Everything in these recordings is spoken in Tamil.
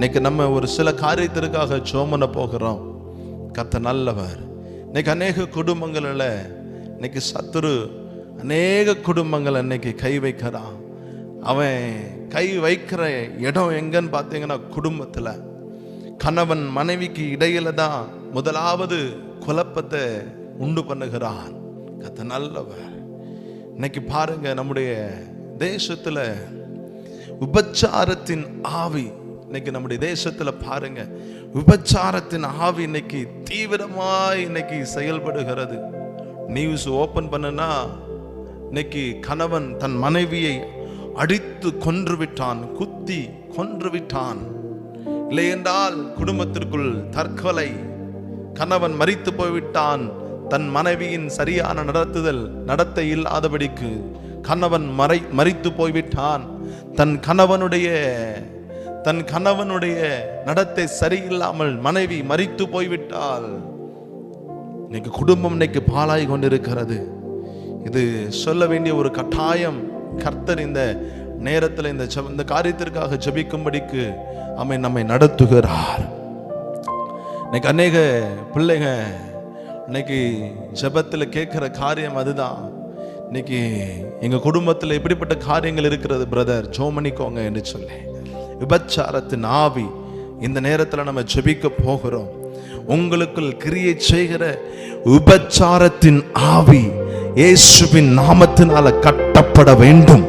இன்னைக்கு நம்ம ஒரு சில காரியத்திற்காக சோமன போகிறோம். கத்த நல்லவர். இன்னைக்கு அநேக குடும்பங்களில் இன்னைக்கு சத்துரு அநேக குடும்பங்கள் இன்னைக்கு கை வைக்கிறான். அவன் கை வைக்கிற இடம் எங்கன்னு பார்த்தீங்கன்னா குடும்பத்தில். கணவன் மனைவிக்கு இடையில தான் முதலாவது குழப்பத்தை உண்டு பண்ணுகிறான். கத்த நல்லவர். இன்னைக்கு பாருங்க நம்முடைய தேசத்தில் உபச்சாரத்தின் ஆவி இன்னைக்கு நம்முடைய தேசத்தில் பாருங்க விபச்சாரத்தின் ஆவி இன்னைக்கு தீவிரமாய் இன்னைக்கு செயல்படுகிறது. நியூஸ் ஓப்பன் பண்ணுனா இன்னைக்கு கணவன் தன் மனைவியை அடித்து கொன்று விட்டான் குத்தி கொன்று விட்டான் இல்லையென்றால் குடும்பத்திற்குள் தற்கொலை. கணவன் மறித்து போய்விட்டான் தன் மனைவியின் சரியான நடத்துதல் நடத்தை இல்லாதபடிக்கு கணவன் மறை மறித்து போய்விட்டான். தன் கணவனுடைய தன் கணவனுடைய நடத்தை சரியில்லாமல் மனைவி மறித்து போய்விட்டால் இன்னைக்கு குடும்பம் இன்னைக்கு பாழாய் கொண்டிருக்கிறது. இது சொல்ல வேண்டிய ஒரு கட்டாயம். கர்த்தர் இந்த நேரத்தில் இந்த இந்த காரியத்திற்காக ஜெபிக்கும்படிக்கு அமை நம்மை நடத்துகிறார். இன்னைக்கு அநேக பிள்ளைங்க இன்னைக்கு ஜெபத்தில் கேட்குற காரியம் அதுதான். இன்னைக்கு எங்கள் குடும்பத்தில் எப்படிப்பட்ட காரியங்கள் இருக்கிறது பிரதர் ஜோமணிக்கோங்க என்று சொல்லி. விபச்சாரத்தின் ஆவி இந்த நேரத்தில் நம்ம ஜெபிக்க போகிறோம். உங்களுக்குள் கிரியை செய்கிற விபச்சாரத்தின் ஆவி இயேசுவின் நாமத்தினால கட்டப்பட வேண்டும்.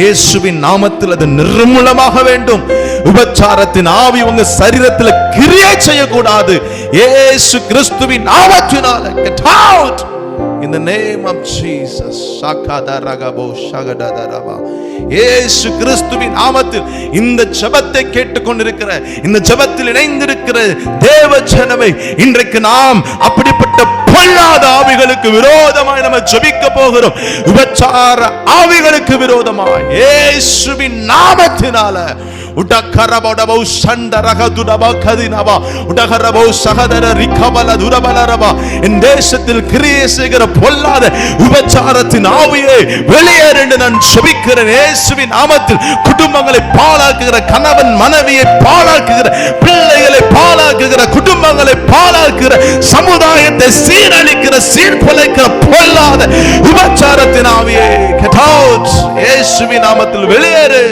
இயேசுவின் நாமத்தில் அது நிர்மூலமாக வேண்டும். உபச்சாரத்தின் ஆவி உங்க சரீரத்தில் கிரியை செய்யக்கூடாது. இயேசு கிறிஸ்துவின் நாமத்தினால cut out in the name of Jesus. சகதரகபோ சகடதரபா இயேசு கிறிஸ்துவின் நாமத்தில் இந்த ஜபத்தை கேட்டுக்கொண்டிருக்கிற இந்த ஜபத்தில் இணைந்திருக்கிற தேவ ஜனமை இன்றைக்கு நாம் அப்படிப்பட்ட பொல்லாத ஆவிகளுக்கு விரோதமாய் நம்ம ஜபிக்க போகிறோம். விபச்சார ஆவிகளுக்கு விரோதமாய். ஏசுவின் நாமத்தினால. உடகரபடபௌ சண்டரகதுடபா கதினபா உடகரபௌ சகதர ரிகபல துரபலரபா என் தேசத்தில் கிரியை செய்கிற பொல்லாத விபச்சாரத்தின் ஆவியை வெளியேறு என்று நான் சொபிக்கிறேன். இயேசுவின் நாமத்தில் குடும்பங்களை பாழாக்குகிற கணவன் மனைவியை பாழாக்குகிற பிள்ளைகளை பாழாக்குகிற குடும்பங்களை பாழாக்குகிற சமுதாயத்தை சீரழிக்கிற சீர்குலைக்கிற பொல்லாத விபச்சாரத்தின் ஆவியை இயேசுவின் நாமத்தில் வெளியேறு.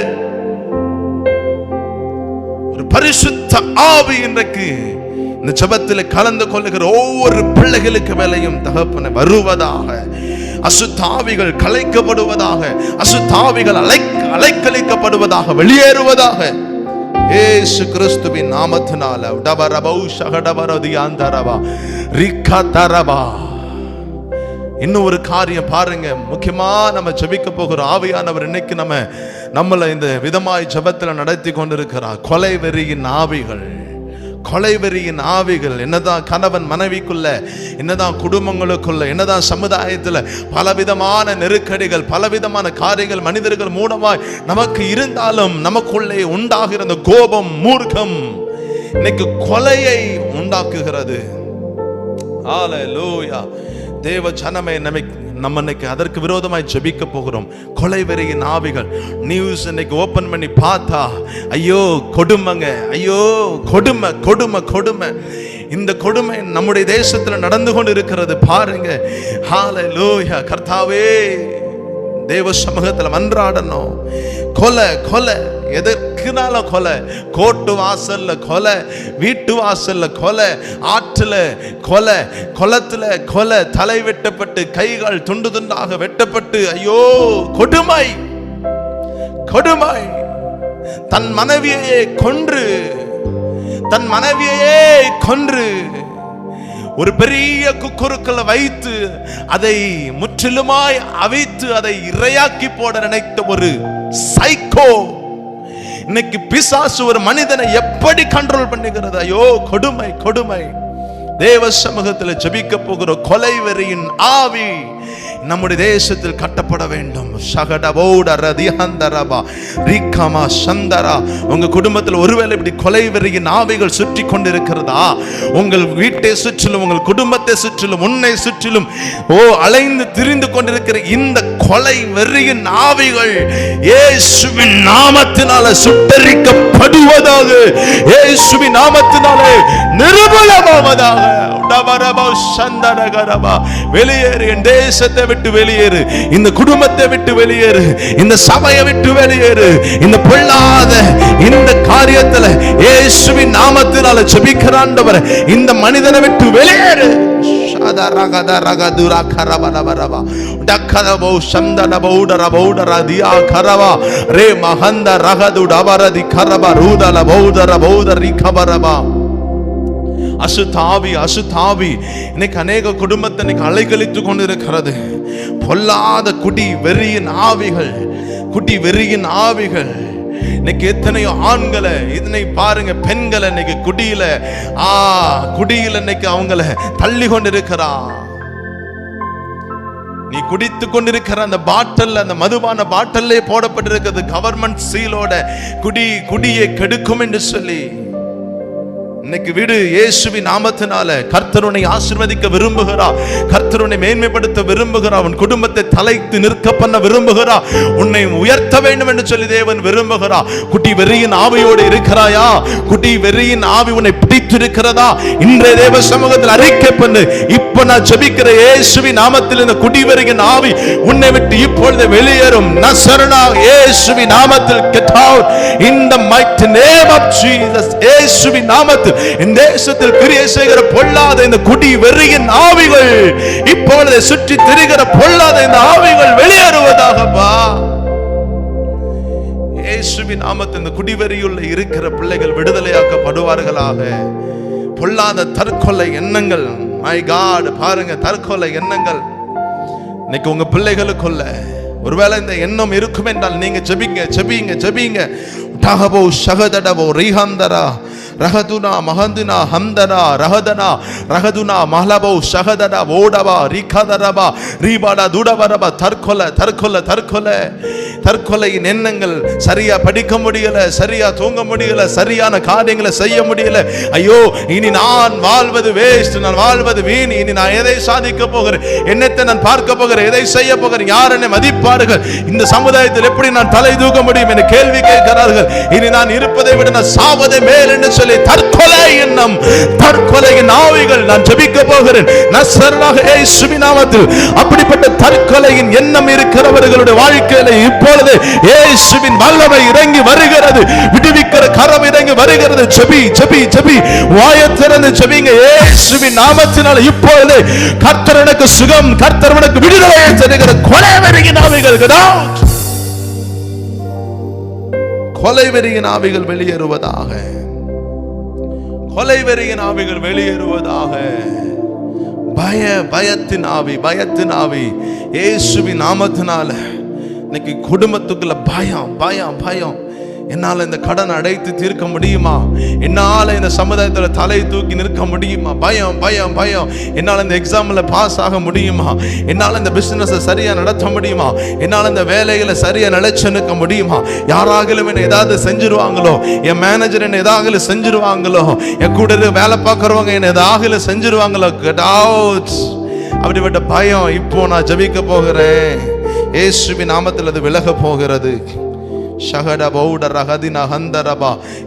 ஒரு பரிசுத்த ஆவி இன்றைக்கு இந்த ஜபத்தில் கலந்து கொள்ளுகிற ஒவ்வொரு பிள்ளைகளுக்கு மேலையும் தகப்பன வருவதாக. அசுத்தாவிகள் கலைக்கப்படுவதாக அசுத்தாவிகள் அலை அலைக்கழிக்கப்படுவதாக வெளியேறுவதாக. ஏசு கிறிஸ்துவின் நாமத்தினால தரவா ரிக்க தரவா இன்னும் ஒரு காரியம் பாருங்க. முக்கியமா நம்ம ஜபிக்க போகிற ஆவியானவர் இன்னைக்கு நம்ம நம்மளை இந்த விதமாய் ஜபத்தில் நடத்தி கொண்டிருக்கிறார். கொலை வெறியின் ஆவிகள். கொலைவெறியின் ஆவிகள் என்னதான் கணவன் மனைவிக்குள்ள என்னதான் குடும்பங்களுக்குள்ள என்னதான் சமுதாயத்தில் பலவிதமான நெருக்கடிகள் பலவிதமான காரியங்கள் மனிதர்கள் மூலமாய் நமக்கு இருந்தாலும் நமக்குள்ளே உண்டாகிற அந்த கோபம் மூர்க்கம் இன்னைக்கு கொலையை உண்டாக்குகிறது. ஹalleluya தேவ ஜனமே நமக்கு நம்ம இன்னைக்கு அதற்கு விரோதமாய் ஜபிக்க போகிறோம். கொலை வெறியின் ஆவிகள் நியூஸ் இன்னைக்கு ஓபன் பண்ணி பார்த்தா ஐயோ கொடுமைங்க ஐயோ கொடுமை கொடுமை கொடுமை. இந்த கொடுமை நம்முடைய தேசத்துல நடந்து கொண்டு இருக்கிறது பாருங்க. லோயா கர்த்தாவே. தேவ சமூகத்தில் மன்றாடணும். கொலை கொலை. எதற்குனாலும் கொலை. கோட்டு வாசல்ல கொலை வீட்டு வாசல்ல கொலை ஆற்றுல கொலை குளத்துல கொலை தலை வெட்டப்பட்டு கைகள் துண்டு துண்டாக வெட்டப்பட்டு ஐயோ கொடுமை. கொடுமை. தன் மனைவியையே கொன்று தன் மனைவியையே கொன்று ஒரு பெரிய குக்குருக்களை வைத்து அதை முற்றிலுமாய் அவித்து அதை இரையாக்கி போட நினைத்த ஒரு சைக்கோ இன்னைக்கு பிசாசு ஒரு மனிதனை எப்படி கண்ட்ரோல் பண்ணுகிறது? ஐயோ கொடுமை கொடுமை. தேவ சமூகத்தில் ஜபிக்க போகிற கொலை வெறியின் ஆவி நம்முடைய தேசத்தில் கட்டப்பட வேண்டும். சகடபோட ரதிஹந்தரபா ரீகமா சந்தரா. உங்க குடும்பத்தில் ஒருவேளை இப்படி கொலை வெறியின் ஆவிகள் சுற்றி கொண்டிருக்கிறதா? உங்கள் வீட்டை சுற்றிலும் உங்கள் குடும்பத்தை சுற்றிலும் உன்னை சுற்றிலும் ஓ அலைந்து திரிந்து கொண்டிருக்கிற இந்த கொலை வெறியின் ஆவிகள் இயேசுவின் நாமத்தினால சுட்டரிக்கப்படுவதாக இயேசுவி நாமத்தினாலே நிர்மூலமாவதாக வெளியேறு என் தேசத்தை விட்டு வெளியேறு இந்த குடும்பத்தை விட்டு வெளியேறு இந்த சபையை விட்டு வெளியேறு இந்த பொல்லாத இந்த காரியத்துல இயேசுவின் நாமத்தினால ஜெபிக்கிறாண்டவர் இந்த மனிதனை விட்டு வெளியேறு. ஷதரகத ரகதுரா கரபரபரபா டக்கரபோ சந்தனபௌடர பௌடர தியா கரவா ரே மகந்த ரகதுடவரதி கரப ரூதல பௌதர பௌதரி கபரபா அசுத்தாவி அசுத்தாவி. இன்னைக்கு அநேக குடும்பத்தை இன்னைக்கு அலைகழித்து கொண்டிருக்கிறது. பொல்லாத குடி வெறியின் ஆவிகள் குட்டி வெறியின் ஆவிகள். இன்னைக்கு எத்தனையோ ஆண்களை இதனை பாருங்க பெண்களை இன்னைக்கு குடியில ஆ குடியில இன்னைக்கு அவங்கள தள்ளி கொண்டிருக்கிறா. நீ குடித்து கொண்டிருக்கிற அந்த பாட்டில் அந்த மதுபான பாட்டிலே போடப்பட்டிருக்கிறது. கவர்மெண்ட் சீலோட குடி குடியை கெடுக்கும் என்று சொல்லி. இன்னைக்கு வீடு இயேசுவி நாமத்தினால கர்த்தருனை ஆசிர்வதிக்க விரும்புகிறா. கர்த்தருனை மேன்மைப்படுத்த விரும்புகிறா. உன் குடும்பத்தை தலைத்து நிற்க பண்ண விரும்புகிறா. உன்னை உயர்த்த வேண்டும் என்று சொல்லி தேவன் விரும்புகிறா. குட்டி வெறியின் ஆவியோடு இருக்கிறாயா? குட்டி வெறியின் ஆவி உன்னை பிடித்திருக்கிறதா? இன்றைய தேவ சமூகத்தில் அறிக்கை பண்ணு. இப்ப நான் ஜபிக்கிற இயேசுவி நாமத்தில் இந்த குடி வெறியின் ஆவி உன்னை விட்டு இப்பொழுது வெளியேறும். நசரணா இயேசுவி நாமத்தில் get out in the mighty name of Jesus இயேசுவின் நாமத்தில் இந்த தேசத்தில் கிரியை செய்கிற பொல்லாத இந்த குடி வெறியின் ஆவிகள் இப்பொழுது சுற்றி திரிகிற பொல்லாத இந்த ஆவிகள் வெளியேறுவதாகப்பா. இயேசுவின் நாமத்தில் இந்த குடிவெறியுள்ள இருக்கிற பிள்ளைகள் விடுதலையாக்கப்படுவார்களாக. பொல்லாத தற்கொலை எண்ணங்கள் மை காட் பாருங்க தற்கொலை எண்ணங்கள். இன்னைக்கு உங்க பிள்ளைகளுக்குள்ள ஒருவேளை இந்த எண்ணம் இருக்கும் என்றால் நீங்க ஜெபிங்க ஜெபிங்க ஜெபிங்க. டகபோ ஷகதடபோ ரீகாந்தரா ரகதுனா மகந்துனா ஹம்தனா ரகதனா ரகதுனா மஹலபோ ஷகதடா ஓடவா ரிகதரபா ரீபாடா துடவரபா தற்கொலை தற்கொலை தற்கொலை. தற்கொலையின் எண்ணங்கள் சரியா படிக்க முடியல சரியா தூங்க முடியல சரியான காரியங்களை செய்ய முடியல. ஐயோ இனி நான் வாழ்வது வேஸ்ட் நான் வாழ்வது வீண் இனி நான் எதை சாதிக்க போகிறேன்? என்னத்தை நான் பார்க்க போகிறேன்? எதை செய்ய போகிறேன்? யார் என்னை மதிப்பார்கள்? இந்த சமுதாயத்தில் எப்படி நான் தலை தூக்க முடியும் என கேள்வி கேட்கிறார்கள். இனி நான் இருப்பதை விட நான் சாவதை மேல் என்று சொல்லி தற்கொலை எண்ணம் தற்கொலையின் ஆவிகள் நான் ஜபிக்க போகிறேன். நசரனாக இயேசுவின் அப்படிப்பட்ட தற்கொலையின் எண்ணம் இருக்கிறவர்களுடைய வாழ்க்கையில இப்போ பொழுது இயேசுவின் வல்லமை இறங்கி வருகிறது. விடுவிக்கிற கரம் இறங்கி வருகிறது. செபி செபி செபி வாயை திறந்து ஜெபிங்க. இயேசுவின் நாமத்தினால் இப்பொழுது கர்த்தர் எனக்கு சுகம் கர்த்தர் எனக்கு விடுதலை தருகிற கொலை வெறியின் ஆவிகள் கொலை வெறியின் ஆவிகள் வெளியேறுவதாக. கொலை வெறியின் ஆவிகள் வெளியேறுவதாக. பய பயத்தின் ஆவி பயத்தின் ஆவி. இயேசுவின் நாமத்தினால இன்னைக்கு குடும்பத்துக்குள்ள பயம் பயம் பயம். என்னால் இந்த கடன் அடைத்து தீர்க்க முடியுமா? என்னால் இந்த சமுதாயத்தில் தலை தூக்கி நிற்க முடியுமா? பயம் பயம் பயம். என்னால் இந்த எக்ஸாமில் பாஸ் ஆக முடியுமா? என்னால் இந்த பிஸ்னஸை சரியாக நடத்த முடியுமா? என்னால் இந்த வேலைகளை சரியாக நிலைச்சு நிற்க முடியுமா? யாராகிலும் என்னை ஏதாவது செஞ்சிருவாங்களோ? என் மேனேஜர் என்னை ஏதாவது செஞ்சிருவாங்களோ? என் கூட வேலை பார்க்குறவங்க என்னை ஏதாவது செஞ்சிருவாங்களோ? Get அப்படிப்பட்ட பயம் இப்போ நான் ஜபிக்க போகிறேன். இயேசுவின் நாமத்தில் அது விலக போகிறது. பௌட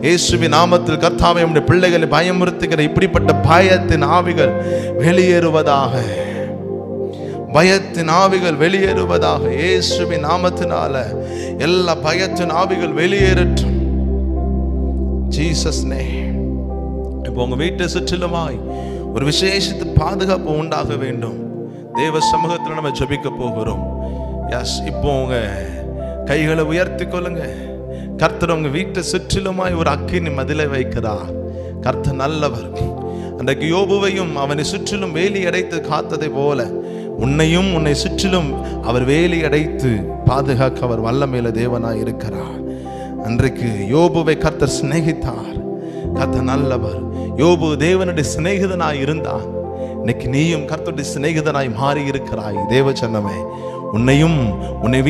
இயேசுவின் நாமத்தில் கர்த்தாவை நம்முடைய பிள்ளைகளை பயமுறுத்துகிற இப்படிப்பட்ட பயத்தின் ஆவிகள் வெளியேறுவதாக. பயத்தின் ஆவிகள் வெளியேறுவதாக இயேசுவின் நாமத்தினால எல்லா பயத்தின் ஆவிகள் வெளியேறட்டும். ஜீசஸ் நே இப்போ உங்க வீட்டை சுற்றிலுமாய் ஒரு விசேஷத்து பாதுகாப்பு உண்டாக வேண்டும். தேவ சமூகத்தில் நம்ம ஜபிக்க போகிறோம். எஸ் இப்போ உங்க கைகளை உயர்த்தி கொள்ளுங்க. கர்த்தர் உங்க வீட்டை சுற்றிலுமாய் ஒரு அக்கினி மதிலை வைக்கிறார் கர்த்தர் நல்லவர். அன்றைக்கு யோபுவையும் அவனை சுற்றிலும் வேலி அடைத்து காத்ததை போல உன்னையும் உன்னை சுற்றிலும் அவர் வேலி அடைத்து பாதுகாக்க அவர் வல்லமையில தேவனாய் இருக்கிறார். அன்றைக்கு யோபுவை கர்த்தர் சிநேகித்தார். கர்த்தர் நல்லவர். யோபு தேவனுடைய சிநேகிதனாய் இருந்தான். இன்னைக்கு நீயும் கர்த்தருடைய சிநேகிதனாய் மாறி இருக்கிறாய் தேவ உன்னையும் உன்னை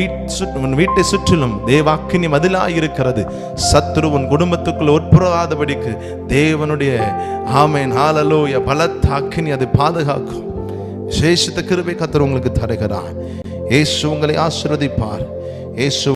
உன் வீட்டை சுற்றிலும் தேவாக்கினி மதிலாக இருக்கிறது சத்ரு உன் குடும்பத்துக்குள் உட்புறாதபடிக்கு தேவனுடைய ஆமேன் ஆலலோய பலத்த அக்கினி அதை பாதுகாக்கும். விசேஷித்த கிருபை கத்தர் உங்களுக்கு தருகிறார். ஏசு உங்களை ஆசிர்வதிப்பார். ஏசு